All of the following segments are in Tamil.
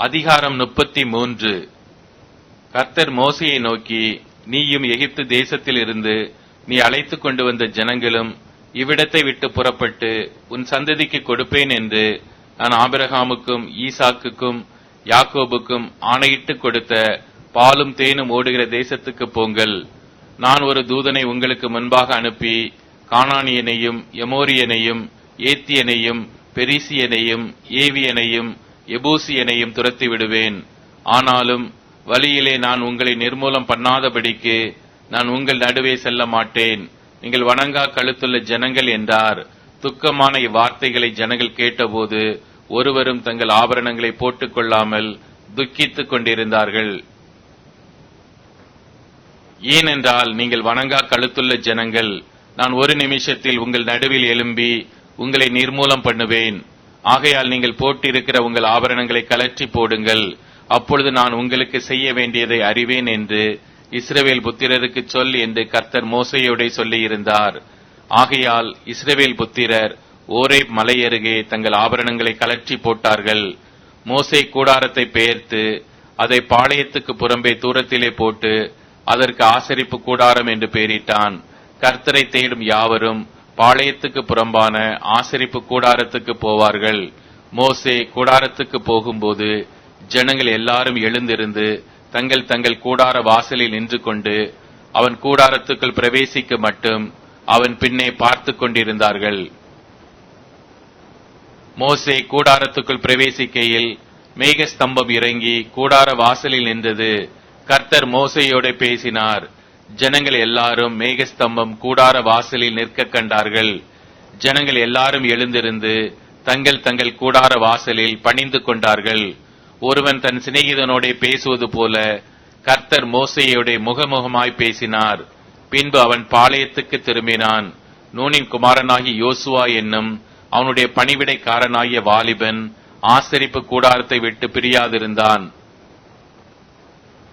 அதிகாரம் முப்பத்தி மூன்று கர்த்தர் மோசையை நோக்கி நீயும் எகிப்து தேசத்தில் இருந்து நீ அழைத்துக் கொண்டு வந்த ஜனங்களும் இவ்விடத்தை விட்டு புறப்பட்டு உன் சந்ததிக்கு கொடுப்பேன் என்று நான் ஆபிரகாமுக்கும் ஈசாக்குக்கும் யாக்கோபுக்கும் ஆணையிட்டு கொடுத்த பாலும் தேனும் ஓடுகிற தேசத்துக்கு போங்கள். நான் ஒரு தூதனை உங்களுக்கு முன்பாக அனுப்பி காணானியனையும் எமோரியனையும் ஏத்தியனையும் பெரிசியனையும் ஏவியனையும் எபூசியனையும் துரத்தி விடுவேன். ஆனாலும் வழியிலே நான் உங்களை நிர்மூலம் பண்ணாதபடிக்கு நான் உங்கள் நடுவே செல்ல மாட்டேன். நீங்கள் வணங்கா கழுத்துள்ள ஜனங்கள் என்றார். துக்கமான இவ்வார்த்தைகளை ஜனங்கள் கேட்டபோது ஒருவரும் தங்கள் ஆபரணங்களை போட்டுக் கொள்ளாமல் துக்கித்துக் கொண்டிருந்தார்கள். ஏனென்றால் நீங்கள் வணங்கா கழுத்துள்ள ஜனங்கள் நான் ஒரு நிமிஷத்தில் உங்கள் நடுவில் எழும்பி உங்களை நிர்மூலம் பண்ணுவேன். ஆகையால் நீங்கள் போட்டிருக்கிற உங்கள் ஆபரணங்களை கலற்றி போடுங்கள். அப்பொழுது நான் உங்களுக்கு செய்ய வேண்டியதை அறிவேன் என்று இஸ்ரவேல் புத்திரருக்கு சொல் என்று கர்த்தர் மோசையோட சொல்லியிருந்தார். ஆகையால் இஸ்ரவேல் புத்திரர் ஓரே மலை அருகே தங்கள் ஆபரணங்களை கலற்றி போட்டார்கள். மோசை கூடாரத்தை பெயர்த்து அதை பாளையத்துக்கு புறம்பே தூரத்திலே போட்டு அதற்கு ஆசரிப்பு கூடாரம் என்று பெயரிட்டான். கர்த்தரை தேடும் யாவரும் பாளையத்துக்கு புறம்பான ஆசரிப்பு கூடாரத்துக்கு போவார்கள். மோசே கூடாரத்துக்கு போகும்போது ஜனங்கள் எல்லாரும் எழுந்திருந்து தங்கள் தங்கள் கூடார வாசலில் நின்று கொண்டு அவன் கூடாரத்துக்குள் பிரவேசிக்க மட்டும் அவன் பின்னே பார்த்து கொண்டிருந்தார்கள். மோசே கூடாரத்துக்குள் பிரவேசிக்கையில் மேகஸ்தம்பம் இறங்கி கூடார வாசலில் நின்றது. கர்த்தர் மோசையோட பேசினார் ஜனங்கள் எல்லாரும் மேகஸ்தம்பம் கூடார வாசலில் நிற்க கண்டார்கள். ஜனங்கள் எல்லாரும் எழுந்திருந்து தங்கள் தங்கள் கூடார வாசலில் பணிந்து கொண்டார்கள். ஒருவன் தன் சிநேகிதனோட பேசுவது போல கர்த்தர் மோசையோட முகமுகமாய் பேசினார். பின்பு அவன் பாளையத்துக்கு திரும்பினான். நூனின் குமாரனாகி யோசுவா என்னும் அவனுடைய பணிவிடைக்காரனாகிய வாலிபன் ஆசரிப்பு கூடாரத்தை விட்டு பிரியாதிருந்தான்.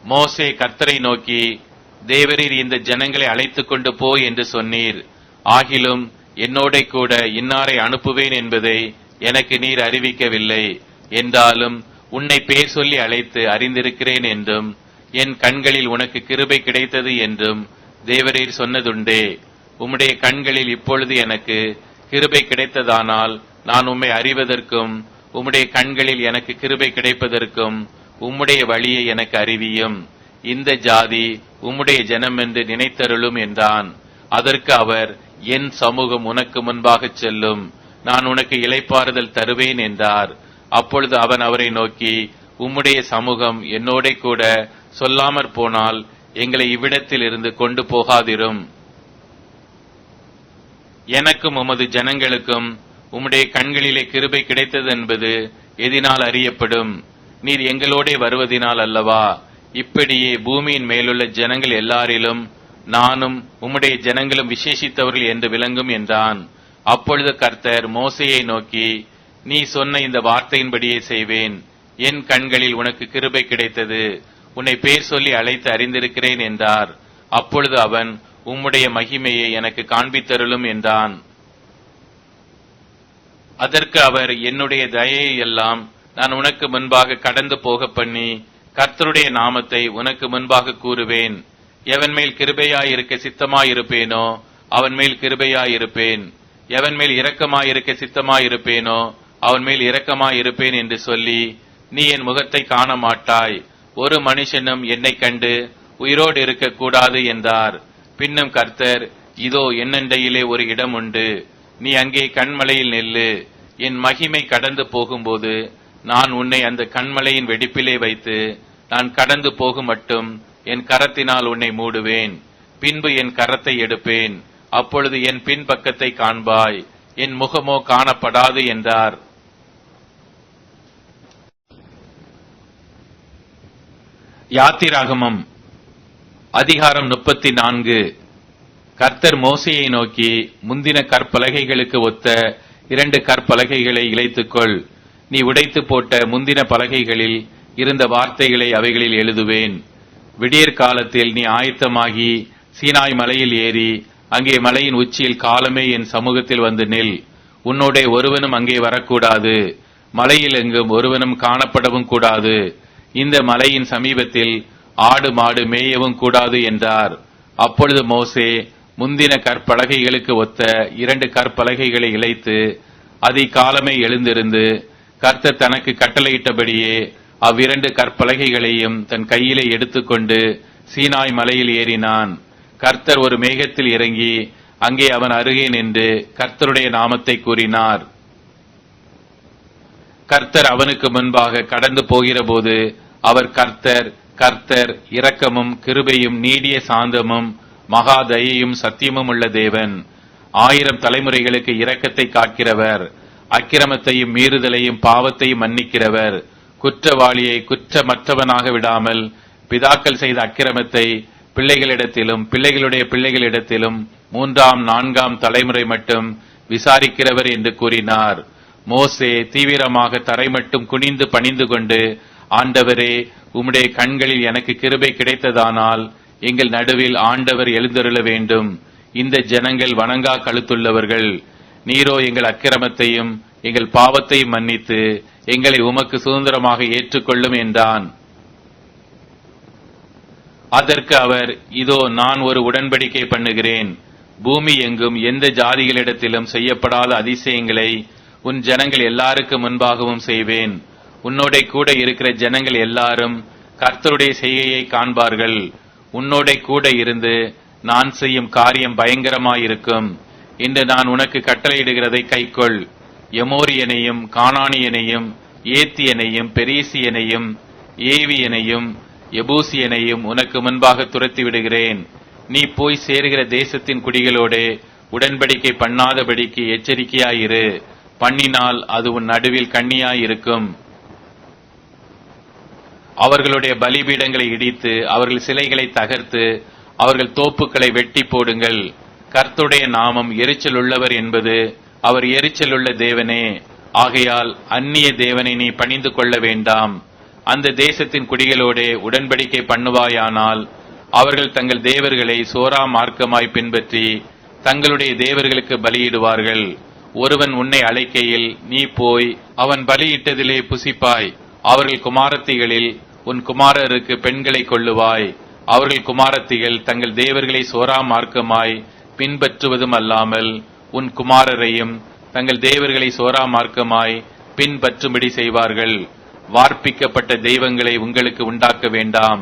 மோசே கர்த்தரை நோக்கி தேவரீர் இந்த ஜனங்களை அழைத்துக் கொண்டு போ என்று சொன்னீர். ஆகிலும் என்னோட கூட இன்னாரை அனுப்புவேன் என்பதை எனக்கு நீர் அறிவிக்கவில்லை. என்றாலும் உன்னை பேர் சொல்லி அழைத்து அறிந்திருக்கிறேன் என்றும் என் கண்களில் உனக்கு கிருபை கிடைத்தது என்றும் தேவரீர் சொன்னதுண்டே. உம்முடைய கண்களில் இப்பொழுது எனக்கு கிருபை கிடைத்ததானால் நான் உம்மை அறிவதற்கும் உம்முடைய கண்களில் எனக்கு கிருபை கிடைப்பதற்கும் உம்முடைய வழியை எனக்கு அறிவியும். இந்த ஜாதி உம்முடைய ஜனம் என்று நினைத்தருளும் என்றான். அதற்கு அவர் என் சமூகம் உனக்கு முன்பாக செல்லும். நான் உனக்கு இளைப்பாறுதல் தருவேன் என்றார். அப்பொழுது அவன் அவரை நோக்கி உம்முடைய சமூகம் என்னோட கூட சொல்லாமற் போனால் எங்களை இவ்விடத்தில் இருந்து கொண்டு போகாதிரும். எனக்கும் உமது ஜனங்களுக்கும் உம்முடைய கண்களிலே கிருபை கிடைத்தது என்பது எதினால் அறியப்படும். நீர் எங்களோடே வருவதினால் அல்லவா? இப்படியே பூமியின் மேலுள்ள ஜனங்கள் எல்லாரிலும் நானும் உம்முடைய ஜனங்களும் விசேஷித்தவர்கள் என்று விளங்கும் என்றான். அப்பொழுது கர்த்தர் மோசையை நோக்கி நீ சொன்ன இந்த வார்த்தையின்படியே செய்வேன். என் கண்களில் உனக்கு கிருபை கிடைத்தது. உன்னை பேர் சொல்லி அழைத்து அறிந்திருக்கிறேன் என்றார். அப்பொழுது அவன் உம்முடைய மகிமையை எனக்கு காண்பித்தருளும் என்றான். அதற்கு அவர் என்னுடைய தயையை எல்லாம் நான் உனக்கு முன்பாக கடந்து போக பண்ணி கர்த்தருடைய நாமத்தை உனக்கு முன்பாக கூறுவேன். எவன் மேல் கிருபையாயிருக்க சித்தமாயிருப்பேனோ அவன் மேல் கிருபையாயிருப்பேன். எவன் மேல் இரக்கமாயிருக்க சித்தமாயிருப்பேனோ அவன் மேல் இரக்கமாயிருப்பேன் என்று சொல்லி நீ என் முகத்தை காண மாட்டாய் ஒரு மனுஷனும் என்னைக் கண்டு உயிரோடு இருக்கக்கூடாது என்றார். பின்னும் கர்த்தர் இதோ என்னண்டையிலே ஒரு இடம் உண்டு நீ அங்கே கண்மலையில் நெல்லு. என் மகிமை கடந்து போகும்போது நான் உன்னை அந்த கண்மலையின் வெடிப்பிலே வைத்து நான் கடந்து போகும் மட்டும் என் கரத்தினால் உன்னை மூடுவேன். பின்பு என் கரத்தை எடுப்பேன். அப்பொழுது என் பின்பக்கத்தை காண்பாய். என் முகமோ காணப்படாது என்றார். யாத்திராகமம் அதிகாரம் முப்பத்தி நான்கு கர்த்தர் மோசையை நோக்கி முந்தின கற்பலகைகளுக்கு ஒத்த இரண்டு கற்பலகைகளை இழைத்துக்கொள் நீ உடைத்து போட்ட முந்தின பலகைகளில் இருந்த வார்த்தைகளை அவைகளில் எழுதுவேன். விடியற் காலத்தில் நீ ஆயத்தமாகி சீனாய் மலையில் ஏறி அங்கே மலையின் உச்சியில் காலமே என் சமூகத்தில் வந்து நில். உன்னோட ஒருவனும் அங்கே வரக்கூடாது. மலையில் எங்கும் ஒருவனும் காணப்படவும் கூடாது. இந்த மலையின் சமீபத்தில் ஆடு மாடு மேயவும் கூடாது என்றார். அப்பொழுது மோசே முந்தின கற்பலகைகளுக்கு ஒத்த இரண்டு கற்பலகைகளை இழைத்து அதிகாலமே எழுந்திருந்து கர்த்தர் தனக்கு கட்டளையிட்டபடியே அவ்விரண்டு கற்பலகைகளையும் தன் கையிலே எடுத்துக்கொண்டு சீனாய் மலையில் ஏறினான். கர்த்தர் ஒரு மேகத்தில் இறங்கி அங்கே அவன் அருகே நின்று கர்த்தருடைய நாமத்தை கூறினார். கர்த்தர் அவனுக்கு முன்பாக கடந்து போகிறபோது அவர் கர்த்தர் கர்த்தர் இரக்கமும் கிருபையும் நீடிய சாந்தமும் மகா தயையும் சத்தியமும் உள்ள தேவன். ஆயிரம் தலைமுறைகளுக்கு இரக்கத்தை காக்கிறவர். அக்கிரமத்தையும் மீறுதலையும் பாவத்தையும் மன்னிக்கிறவர். குற்றவாளியை குற்றமற்றவனாக விடாமல் பிதாக்கள் செய்த அக்கிரமத்தை பிள்ளைகளிடத்திலும் பிள்ளைகளுடைய பிள்ளைகளிடத்திலும் மூன்றாம் நான்காம் தலைமுறை மட்டும் விசாரிக்கிறவர் என்று கூறினார். மோசே தீவிரமாக தரை மட்டும் குனிந்து பணிந்து கொண்டு ஆண்டவரே உம்முடைய கண்களில் எனக்கு கிருபை கிடைத்ததானால் எங்கள் நடுவில் ஆண்டவர் எழுந்தருள வேண்டும். இந்த ஜனங்கள் வணங்கா கழுத்துள்ளவர்கள். நீரோ எங்கள் அக்கிரமத்தையும் எங்கள் பாவத்தையும் மன்னித்து எங்களை உமக்கு சுதந்திரமாக ஏற்றுக்கொள்ளும் என்றான். அதற்கு அவர் இதோ நான் ஒரு உடன்படிக்கை பண்ணுகிறேன். பூமி எங்கும் எந்த ஜாதிகளிடத்திலும் செய்யப்படாத அதிசயங்களை உன் ஜனங்கள் எல்லாருக்கு முன்பாகவும் செய்வேன். உன்னோட கூட இருக்கிற ஜனங்கள் எல்லாரும் கர்த்தருடைய செய்கையை காண்பார்கள். உன்னோட கூட இருந்து நான் செய்யும் காரியம் பயங்கரமாயிருக்கும். இன்று நான் உனக்கு கட்டளையிடுகிறதை கைக்கொள். எமோரியனையும் கானானியனையும் ஏத்தியனையும் பெரீசியனையும் ஏவியனையும் எபூசியனையும் உனக்கு முன்பாக துரத்தி விடுகிறேன். நீ போய் சேருகிற தேசத்தின் குடிகளோடே உடன்படிக்கை பண்ணாதபடிக்கு எச்சரிக்கையாயிரு. பண்ணினால் அது உன் நடுவில் கண்ணியாயிருக்கும். அவர்களுடைய பலிபீடங்களை இடித்து அவர்கள் சிலைகளை தகர்த்து அவர்கள் தோப்புக்களை வெட்டி போடுங்கள். கர்த்துடைய நாமம் எரிச்சல் உள்ளவர் என்பது அவர் எரிச்சலுள்ள தேவனே. ஆகையால் அந்நிய தேவனை நீ பணிந்து கொள்ள வேண்டாம். அந்த தேசத்தின் குடிகளோடே உடன்படிக்கை பண்ணுவாயானால் அவர்கள் தங்கள் தேவர்களை சோரா மார்க்கமாய் பின்பற்றி தங்களுடைய தேவர்களுக்கு பலியிடுவார்கள். ஒருவன் உன்னை அழைக்கையில் நீ போய் அவன் பலியிட்டதிலே புசிப்பாய். அவர்கள் குமாரத்திகளில் உன் குமாரருக்கு பெண்களை கொள்ளுவாய். அவர்கள் குமாரத்திகள் தங்கள் தேவர்களை சோரா மார்க்கமாய் பின்பற்றுவதும் அல்லாமல் உன் குமாரரையும் தங்கள் தேவர்களை சோரா மார்க்கமாய் பின்பற்றும்படி செய்வார்கள். வார்ப்பிக்கப்பட்ட தெய்வங்களை உங்களுக்கு உண்டாக்க வேண்டாம்.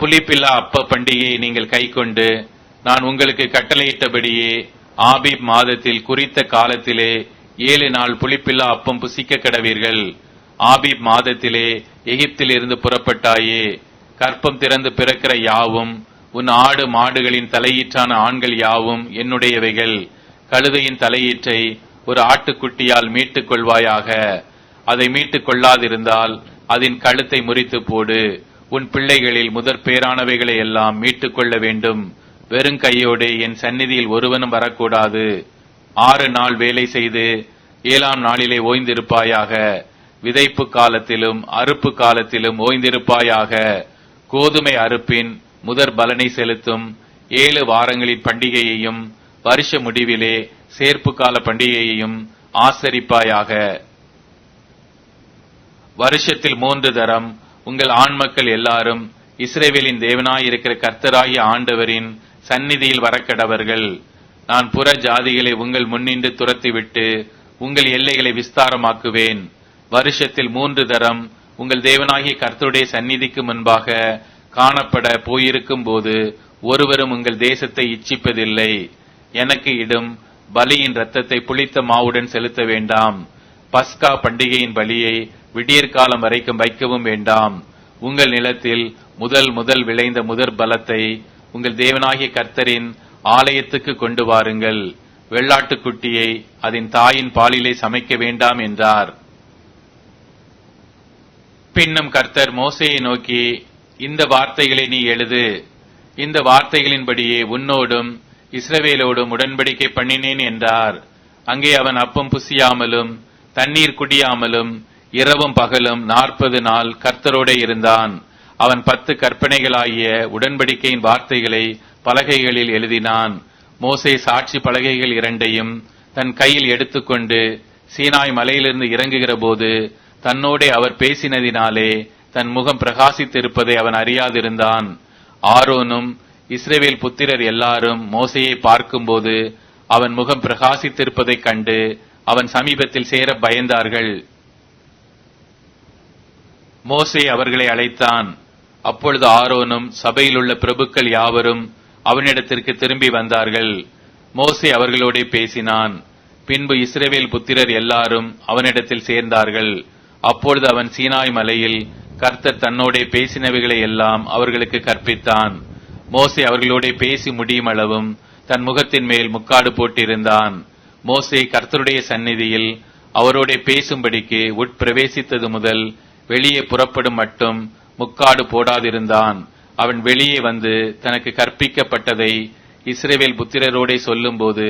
புலிப்பில்லா அப்ப பண்டிகையை நீங்கள் கைக்கொண்டு நான் உங்களுக்கு கட்டளையிட்டபடியே ஆபிப் மாதத்தில் குறித்த காலத்திலே ஏழு நாள் புளிப்பில்லா அப்பம் புசிக்க கடவீர்கள். ஆபிப் மாதத்திலே எகிப்திலிருந்து புறப்பட்டாயே கற்பம் திறந்து பிறக்கிற யாவும் உன் ஆடு மாடுகளின் தலையீற்றான ஆண்கள் யாவும் என்னுடையவைகள். கழுதையின் தலையீற்றை ஒரு ஆட்டுக்குட்டியால் மீட்டுக் கொள்வாயாக. அதை மீட்டுக் கொள்ளாதிருந்தால் அதன் கழுத்தை முறித்து போடு. உன் பிள்ளைகளில் முதற் பேரானவைகளை எல்லாம் மீட்டுக் கொள்ள வேண்டும். வெறும் கையோடு என் சந்நிதியில் ஒருவனும் வரக்கூடாது. ஆறு நாள் வேலை செய்து ஏழாம் நாளிலே ஓய்ந்திருப்பாயாக. விதைப்பு காலத்திலும் அறுப்பு காலத்திலும் ஓய்ந்திருப்பாயாக. கோதுமை அறுப்பின் முதற் பலனை செலுத்தும் ஏழு வாரங்களின் பண்டிகையையும் வருஷ முடிவிலே சேர்ப்பு கால பண்டிகையையும் ஆசரிப்பாயாக. வருஷத்தில் மூன்று தரம் உங்கள் ஆண் மக்கள் எல்லாரும் இஸ்ரேவேலின் தேவனாயிருக்கிற கர்த்தராகிய ஆண்டவரின் சந்நிதியில் வரக்கடவர்கள். நான் புற ஜாதிகளை உங்கள் முன்னின்று துரத்திவிட்டு உங்கள் எல்லைகளை விஸ்தாரமாக்குவேன். வருஷத்தில் மூன்று தரம் உங்கள் தேவனாகிய கர்த்தருடைய சந்நிதிக்கு முன்பாக காணப்பட போயிருக்கும் போது ஒருவரும் உங்கள் தேசத்தை இச்சிப்பதில்லை. எனக்கு இடும் பலியின் ரத்தத்தை புளித்த மாவுடன் செலுத்த வேண்டாம். பஸ்கா பண்டிகையின் பலியை விடியற்காலம் வரைக்கும் வைக்கவும் வேண்டாம். உங்கள் நிலத்தில் முதல் முதல் விளைந்த முதற் பலத்தை உங்கள் தேவனாகிய கர்த்தரின் ஆலயத்துக்கு கொண்டு வாருங்கள். வெள்ளாட்டுக்குட்டியை அதன் தாயின் பாலிலே சமைக்க வேண்டாம் என்றார். பின்னும் கர்த்தர் மோசையை நோக்கி இந்த வார்த்தைகளை நீ எழுது. இந்த வார்த்தைகளின்படியே உன்னோடும் இஸ்ரவேலோடும் உடன்படிக்கை பண்ணினேன் என்றார். அங்கே அவன் அப்பம் புசியாமலும் தண்ணீர் குடியாமலும் இரவும் பகலும் நாற்பது நாள் கர்த்தரோடே இருந்தான். அவன் பத்து கற்பனைகளாகிய உடன்படிக்கையின் வார்த்தைகளை பலகைகளில் எழுதினான். மோசே சாட்சி பலகைகள் இரண்டையும் தன் கையில் எடுத்துக்கொண்டு சீனாய் மலையிலிருந்து இறங்குகிற போது தன்னோடே அவர் பேசினதினாலே தன் முகம் பிரகாசித்திருப்பதை அவன் அறியாதிருந்தான். ஆரோனும் இஸ்ரேவேல் புத்திரர் எல்லாரும் மோசையை பார்க்கும்போது அவன் முகம் பிரகாசித்திருப்பதைக் கண்டு அவன் சமீபத்தில் சேர பயந்தார்கள். மோசே அவர்களை அழைத்தான். அப்பொழுது ஆரோனும் சபையில் உள்ள பிரபுக்கள் யாவரும் அவனிடத்திற்கு திரும்பி வந்தார்கள். மோசே அவர்களோடே பேசினான். பின்பு இஸ்ரேவேல் புத்திரர் எல்லாரும் அவனிடத்தில் சேர்ந்தார்கள். அப்பொழுது அவன் சீனாய் மலையில் கர்த்தர் தன்னோடே பேசினவைகளை எல்லாம் அவர்களுக்கு கற்பித்தான். மோசே அவர்களோடே பேசி முடியும் அளவும் தன் முகத்தின் மேல் முக்காடு போட்டிருந்தான். மோசே கர்த்தருடைய சந்நிதியில் அவரோட பேசும்படிக்கு உட்பிரவேசித்தது முதல் வெளியே புறப்படும் மட்டும் முக்காடு போடாதிருந்தான். அவன் வெளியே வந்து தனக்கு கற்பிக்கப்பட்டதை இஸ்ரேவேல் புத்திரரோடே சொல்லும்போது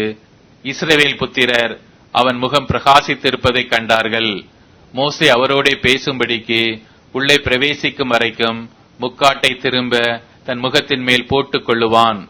இஸ்ரேவேல் புத்திரர் அவன் முகம் பிரகாசித்திருப்பதைக் கண்டார்கள். மோசே அவரோட பேசும்படிக்கு உள்ளே பிரவேசிக்கும் வரைக்கும் முக்காட்டை திரும்ப தன் முகத்தின் மேல் போட்டுக் கொள்ளுவான்.